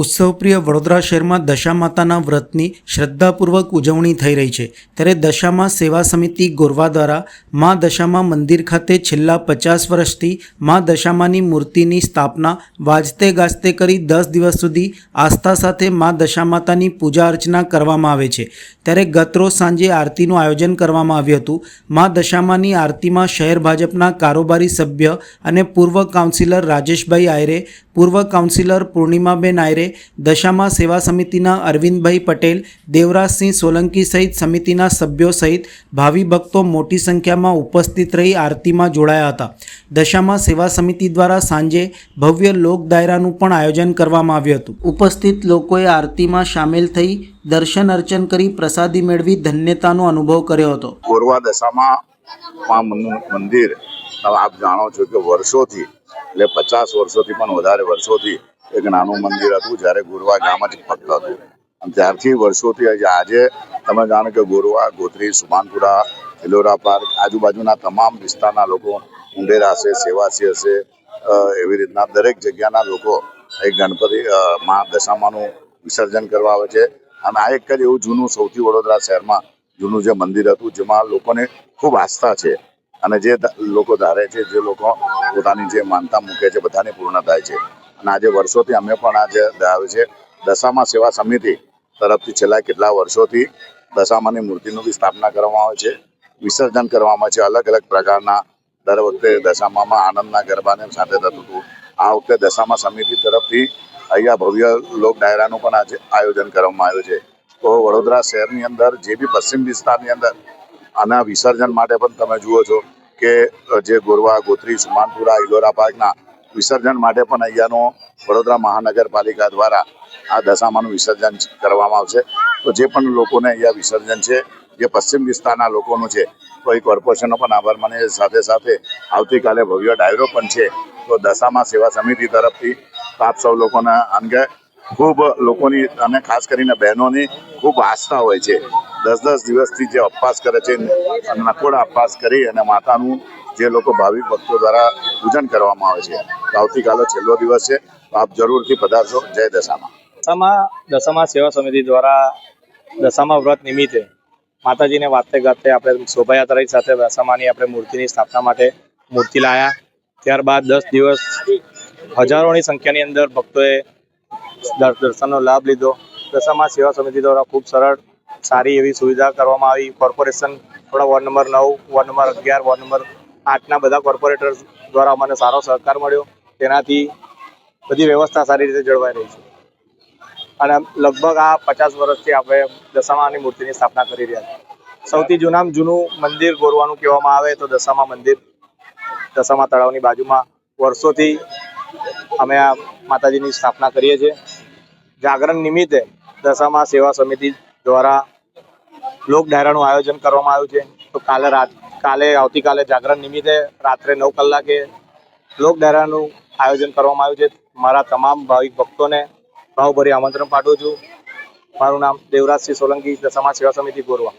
ઉત્સવપ્રિય વડોદરા શહેરમાં દશા માતાના વ્રતની શ્રદ્ધાપૂર્વક ઉજવણી થઈ રહી છે. ત્યારે દશામાં સેવા સમિતિ ગોરવા દ્વારા મા દશામાં મંદિર ખાતે છેલ્લા પચાસ વર્ષથી મા દશામાની મૂર્તિની સ્થાપના વાજતે ગાજતે કરી દસ દિવસ સુધી આસ્થા સાથે મા દશા માતાની પૂજા અર્ચના કરવામાં આવે છે. ત્યારે ગતરોજ સાંજે આરતીનું આયોજન કરવામાં આવ્યું હતું. મા દશામાની આરતીમાં શહેર ભાજપના કારોબારી સભ્ય અને પૂર્વ કાઉન્સિલર રાજેશભાઈ આયરે, પૂર્વ કાઉન્સિલર પૂર્ણિમાબેન આયરે દશામા સેવા સમિતિના અરવિંદભાઈ પટેલ, દેવરાજસિંહ સોલંકી સહિત સમિતિના સભ્યો સહિત ભાવિ ભક્તો મોટી સંખ્યામાં ઉપસ્થિત રહી આરતીમાં જોડાયા હતા. દશામાં સેવા સમિતિ દ્વારા સાંજે ભવ્ય લોક દાયરાનું પણ આયોજન કરવામાં આવ્યું હતું. ઉપસ્થિત લોકોએ આરતીમાં સામેલ થઈ દર્શન અર્ચન કરી પ્રસાદી મેળવી ધન્યતાનો અનુભવ કર્યો હતો. ગોરવા દશામાં મંદિર આપ જાણો છો કે વર્ષોથી એટલે પચાસ વર્ષોથી પણ વધારે વર્ષોથી એક નાનું મંદિર હતું, જ્યારે ગોરવા ગામ જ ફક્ત હતું. અને ત્યારથી વર્ષોથી આજે- તમે જાણો કે ગોરવા, ગોત્રી સુમાનપુરા એલોરા પાર્ક, આજુબાજુના તમામ વિસ્તારના લોકો ઉંડેરા હશે, સેવાસી હશે એવી રીતના દરેક જગ્યાના લોકો એક ગણપતિ માં દશામાનું વિસર્જન કરવા આવે છે. અને આ એક જ એવું જૂનું સૌથી વડોદરા શહેરમાં જૂનું જે મંદિર હતું, જેમાં લોકોને ખૂબ આસ્થા છે. અને જે લોકો ધારે છે, જે લોકો પોતાની જે માનતા મૂકે છે, બધાની પૂર્ણ થાય છે. અને આજે વર્ષોથી અમે પણ આજે ધરાવે છે, દશામાં સેવા સમિતિ તરફથી છેલ્લા કેટલા વર્ષોથી દશામાની મૂર્તિનું બી સ્થાપના કરવામાં આવે છે, વિસર્જન કરવામાં આવે છે, અલગ અલગ પ્રકારના દર વખતે દશામામાં આનંદના ગરબાને સાથે થતું હતું. આ વખતે દશામા સમિતિ તરફથી અહીંયા ભવ્ય લોક ડાયરાનું પણ આજે આયોજન કરવામાં આવ્યું છે. તો વડોદરા શહેરની અંદર, જે બી પશ્ચિમ વિસ્તારની અંદર આના વિસર્જન માટે પણ તમે જુઓ છો કે જે ગોરવા, ગોત્રી, સુમાનપુરા, ઇલોરા પાર્કના વિસર્જન માટે પણ અહીંયાનો વડોદરા મહાનગરપાલિકા દ્વારા આ દશામાનું વિસર્જન કરવામાં આવશે. તો જે પણ લોકોને અહીંયા વિસર્જન છે, જે પશ્ચિમ વિસ્તારના લોકોનું છે, તો એ કોર્પોરેશનનો પણ આભાર માને સાથે સાથે આવતીકાલે ભવ્ય ડાયરો પણ છે. તો દશામાં સેવા સમિતિ તરફથી આપ સૌ લોકોના અંગે ખૂબ લોકોની અને ખાસ કરીને બહેનોની ખૂબ આસ્થા હોય છે. દસ દસ દિવસથી જે ઉપવાસ કરે છે નકોડા ઉપવાસ કરી અને માતાનું જે લોકો ભાવિક ભક્તો દ્વારા પૂજન કરવામાં આવે છે. આવતીકાલે છેલ્લો દિવસ છે. આપ જરૂરથી પધારશો. જય દશામાં. દશામાં દશામાં સેવા સમિતિ દ્વારા દશામાં વ્રત નિમિત્તે માતાજીને વાતે ગાતે આપણે શોભાયાત્રા સાથે દશામાની આપણે મૂર્તિની સ્થાપના માટે મૂર્તિ લાયા. ત્યારબાદ દસ દિવસ હજારોની સંખ્યાની અંદર ભક્તોએ દર્શનનો લાભ લીધો. દશામાં સેવા સમિતિ દ્વારા ખૂબ સરળ સારી એવી સુવિધા કરવામાં આવી. કોર્પોરેશન થોડા વોર્ડ નંબર નવ વોર્ડ નંબર અગિયાર વોર્ડ નંબર આઠના બધા કોર્પોરેટર દ્વારા મને સારો સહકાર મળ્યો. તેનાથી બધી વ્યવસ્થા સારી રીતે જળવાઈ રહી છે. અને લગભગ આ પચાસ વર્ષથી આપણે દશામાની મૂર્તિની સ્થાપના કરી રહ્યા છીએ. સૌથી જૂનામાં જૂનું મંદિર ગોરવાનું કહેવામાં આવે તો દશામા મંદિર. દશામા તળાવની બાજુમાં વર્ષોથી અમે આ માતાજીની સ્થાપના કરીએ છીએ. જાગરણ નિમિત્તે દશામા સેવા સમિતિ દ્વારા લોક ડાયરાનું આયોજન કરવામાં આવ્યું છે. તો કાલે રાત, કાલે આવતીકાલે જાગરણ નિમિત્તે રાત્રે નવ કલાકે લોક ડાયરાનું આયોજન કરવામાં આવ્યું છે. મારા તમામ ભાવિક ભક્તોને ભાવભરી આમંત્રણ પાઠવું છું. મારું નામ દેવરાજસિંહ સોલંકી સમાજ સેવા સમિતિ, ગોરવા.